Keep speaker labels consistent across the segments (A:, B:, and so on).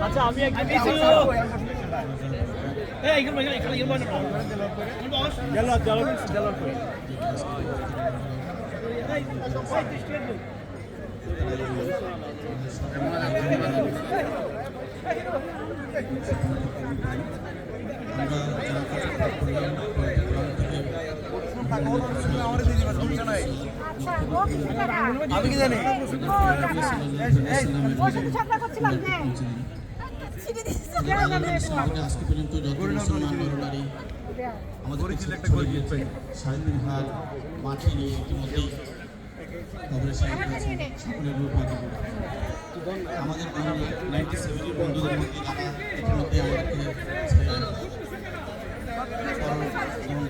A: আচ্ছা আমি একজন এই এখানে এখানে এখানে এখানে বস গেল গেল গেল
B: আমি কি জানি?
C: আজকে পর্যন্ত যত আমাদের তিন হাত মাটি নিয়ে ইতিমধ্যেই কবরের সামনে আছে সকলের আমাদের বন্ধু নাইনটি সেভেনের বন্ধুদের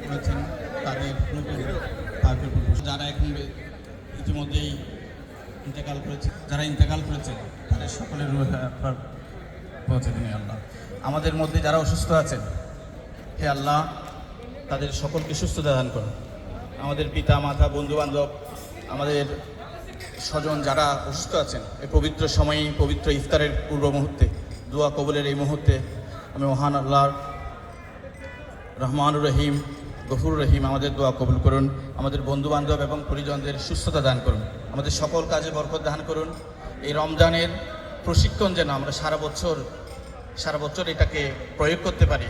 C: করেছেন তাদের যারা এখন ইতিমধ্যেই ইন্তেকাল করেছে, যারা ইন্তেকাল করেছে, তাদের সকলের পৌঁছে দিন আল্লাহ। আমাদের মধ্যে যারা অসুস্থ আছেন, হে আল্লাহ, তাদের সকলকে সুস্থতা দান করুন। আমাদের পিতা, মাতা বন্ধু বান্ধব আমাদের স্বজন যারা অসুস্থ আছেন এই পবিত্র সময়ে, পবিত্র ইফতারের পূর্ব মুহূর্তে, দোয়া কবলের এই মুহূর্তে, আমি মহান আল্লাহর রহমানুর রহিম গফুর রহিম আমাদের দোয়া কবুল করুন, আমাদের বন্ধু বান্ধব এবং পরিজনদের সুস্থতা দান করুন, আমাদের সকল কাজে বরকত দান করুন। এই রমজানের প্রশিক্ষণ যেন আমরা সারা বছর সারা বছর এটাকে প্রয়োগ করতে পারি।